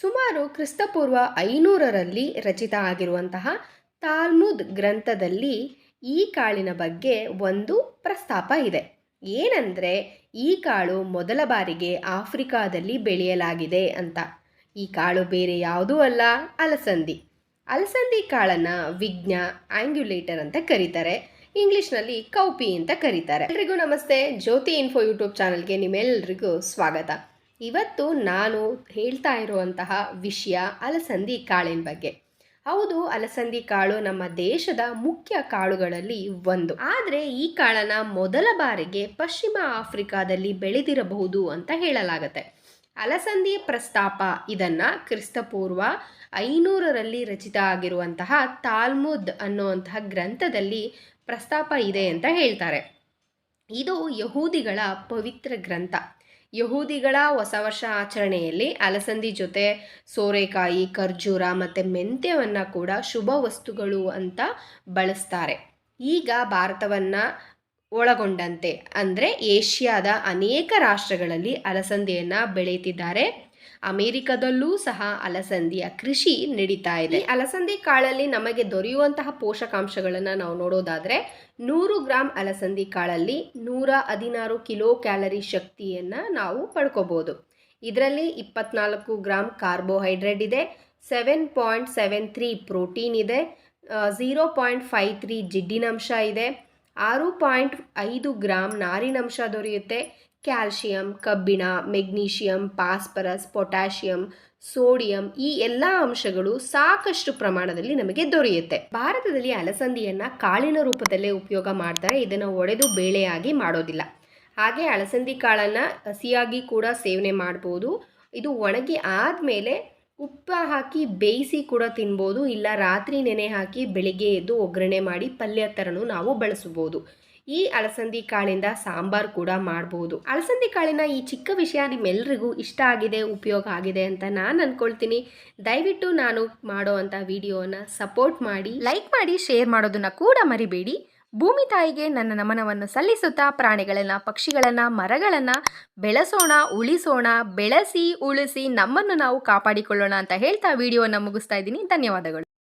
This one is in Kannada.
ಸುಮಾರು ಕ್ರಿಸ್ತಪೂರ್ವ ಐನೂರರಲ್ಲಿ ರಚಿತ ಆಗಿರುವಂತಹ ತಾಲ್ಮುದ್ ಗ್ರಂಥದಲ್ಲಿ ಈ ಕಾಳಿನ ಬಗ್ಗೆ ಒಂದು ಪ್ರಸ್ತಾಪ ಇದೆ. ಏನಂದರೆ, ಈ ಕಾಳು ಮೊದಲ ಬಾರಿಗೆ ಆಫ್ರಿಕಾದಲ್ಲಿ ಬೆಳೆಯಲಾಗಿದೆ ಅಂತ. ಈ ಕಾಳು ಬೇರೆ ಯಾವುದೂ ಅಲ್ಲ, ಅಲಸಂದಿ. ಅಲಸಂದಿ ಕಾಳನ್ನು ವಿಜ್ಞ ಆ್ಯಂಗ್ಯುಲೇಟರ್ ಅಂತ ಕರೀತಾರೆ. ಇಂಗ್ಲಿಷ್ನಲ್ಲಿ ಕೌಪಿ ಅಂತ ಕರೀತಾರೆ. ಎಲ್ರಿಗೂ ನಮಸ್ತೆ. ಜ್ಯೋತಿ ಇನ್ಫೋ ಯೂಟ್ಯೂಬ್ ಚಾನಲ್ಗೆ ನಿಮ್ಮೆಲ್ಲರಿಗೂ ಸ್ವಾಗತ. ಇವತ್ತು ನಾನು ಹೇಳ್ತಾ ಇರುವಂತಹ ವಿಷಯ ಅಲಸಂದಿ ಕಾಳಿನ ಬಗ್ಗೆ. ಹೌದು, ಅಲಸಂದಿ ಕಾಳು ನಮ್ಮ ದೇಶದ ಮುಖ್ಯ ಕಾಳುಗಳಲ್ಲಿ ಒಂದು. ಆದರೆ ಈ ಕಾಳನ್ನು ಮೊದಲ ಬಾರಿಗೆ ಪಶ್ಚಿಮ ಆಫ್ರಿಕಾದಲ್ಲಿ ಬೆಳೆದಿರಬಹುದು ಅಂತ ಹೇಳಲಾಗತ್ತೆ. ಅಲಸಂದಿ ಪ್ರಸ್ತಾಪ ಇದನ್ನ ಕ್ರಿಸ್ತಪೂರ್ವ ಐನೂರರಲ್ಲಿ ರಚಿತ ಆಗಿರುವಂತಹ ತಾಲ್ಮುದ್ ಅನ್ನುವಂತಹ ಗ್ರಂಥದಲ್ಲಿ ಪ್ರಸ್ತಾಪ ಇದೆ ಅಂತ ಹೇಳ್ತಾರೆ. ಇದು ಯಹೂದಿಗಳ ಪವಿತ್ರ ಗ್ರಂಥ. ಯಹೂದಿಗಳ ಹೊಸ ವರ್ಷ ಆಚರಣೆಯಲ್ಲಿ ಅಲಸಂದಿ ಜೊತೆ ಸೋರೆಕಾಯಿ, ಖರ್ಜೂರ ಮತ್ತು ಮೆಂತ್ಯವನ್ನು ಕೂಡ ಶುಭ ವಸ್ತುಗಳು ಅಂತ ಬಳಸ್ತಾರೆ. ಈಗ ಭಾರತವನ್ನು ಒಳಗೊಂಡಂತೆ ಅಂದರೆ ಏಷ್ಯಾದ ಅನೇಕ ರಾಷ್ಟ್ರಗಳಲ್ಲಿ ಅಲಸಂದಿಯನ್ನು ಬೆಳೆಯುತ್ತಿದ್ದಾರೆ. ಅಮೆರಿಕದಲ್ಲೂ ಸಹ ಅಲಸಂದಿಯ ಕೃಷಿ ನಡೀತಾ ಇದೆ. ಅಲಸಂದಿ ಕಾಳಲ್ಲಿ ನಮಗೆ ದೊರೆಯುವಂತಹ ಪೋಷಕಾಂಶಗಳನ್ನು ನಾವು ನೋಡೋದಾದರೆ ನೂರು ಗ್ರಾಂ ಅಲಸಂದಿ ಕಾಳಲ್ಲಿ ನೂರ ಹದಿನಾರು ಕಿಲೋ ಕ್ಯಾಲರಿ ಶಕ್ತಿಯನ್ನು ನಾವು ಪಡ್ಕೋಬೋದು. ಇದರಲ್ಲಿ ಇಪ್ಪತ್ನಾಲ್ಕು ಗ್ರಾಮ್ ಕಾರ್ಬೋಹೈಡ್ರೇಟ್ ಇದೆ, seven point seven three protein ಇದೆ ಝೀರೋ ಪಾಯಿಂಟ್ ಫೈವ್ ತ್ರೀ ಜಿಡ್ಡಿನಂಶ ಇದೆ, ಆರು ಪಾಯಿಂಟ್ ಐದು ಗ್ರಾಮ್ ನಾರಿನಂಶ ದೊರೆಯುತ್ತೆ ಕ್ಯಾಲ್ಶಿಯಂ, ಕಬ್ಬಿಣ, ಮೆಗ್ನೀಷಿಯಂ ಪಾಸ್ಪರಸ್ ಪೊಟ್ಯಾಷಿಯಂ, ಸೋಡಿಯಂ ಈ ಎಲ್ಲ ಅಂಶಗಳು ಸಾಕಷ್ಟು ಪ್ರಮಾಣದಲ್ಲಿ ನಮಗೆ ದೊರೆಯುತ್ತೆ. ಭಾರತದಲ್ಲಿ ಅಲಸಂದಿಯನ್ನ ಕಾಳಿನ ರೂಪದಲ್ಲೇ ಉಪಯೋಗ ಮಾಡ್ತಾರೆ, ಇದನ್ನು ಒಡೆದು ಬೇಳೆಯಾಗಿ ಮಾಡೋದಿಲ್ಲ. ಹಾಗೆ ಅಲಸಂದಿ ಕಾಳನ್ನು ಹಸಿಯಾಗಿ ಕೂಡ ಸೇವನೆ ಮಾಡ್ಬೋದು. ಇದು ಒಣಗಿ ಆದಮೇಲೆ ಉಪ್ಪು ಹಾಕಿ ಬೇಯಿಸಿ ಕೂಡ ತಿನ್ಬೋದು, ಇಲ್ಲ ರಾತ್ರಿ ನೆನೆ ಹಾಕಿ ಬೆಳಿಗ್ಗೆ ಎದ್ದು ಒಗ್ಗರಣೆ ಮಾಡಿ ಪಲ್ಯ ಥರನೂ ನಾವು ಬಳಸ್ಬೋದು. ಈ ಅಲಸಂದಿ ಕಾಳಿಂದ ಸಾಂಬಾರ್ ಕೂಡ ಮಾಡಬಹುದು ಅಲಸಂದಿ ಕಾಳಿನ ಈ ಚಿಕ್ಕ ವಿಷಯ ನಿಮ್ಮೆಲ್ಲರಿಗೂ ಇಷ್ಟ ಆಗಿದೆ, ಉಪಯೋಗ ಆಗಿದೆ ಅಂತ ನಾನು ಅನ್ಕೊಳ್ತೀನಿ. ದಯವಿಟ್ಟು ನಾನು ಮಾಡೋ ಅಂಥ ವಿಡಿಯೋನ ಸಪೋರ್ಟ್ ಮಾಡಿ. ಲೈಕ್ ಮಾಡಿ ಶೇರ್ ಮಾಡೋದನ್ನ ಕೂಡ ಮರಿಬೇಡಿ. ಭೂಮಿ ತಾಯಿಗೆ ನನ್ನ ನಮನವನ್ನು ಸಲ್ಲಿಸುತ್ತಾ ಪ್ರಾಣಿಗಳನ್ನು, ಪಕ್ಷಿಗಳನ್ನು, ಮರಗಳನ್ನು ಬೆಳೆಸೋಣ, ಉಳಿಸೋಣ, ಬೆಳೆಸಿ, ಉಳಿಸಿ ನಮ್ಮನ್ನು ನಾವು ಕಾಪಾಡಿಕೊಳ್ಳೋಣ ಅಂತ ಹೇಳ್ತಾ ವಿಡಿಯೋನ ಮುಗಿಸ್ತಾ ಇದ್ದೀನಿ. ಧನ್ಯವಾದಗಳು.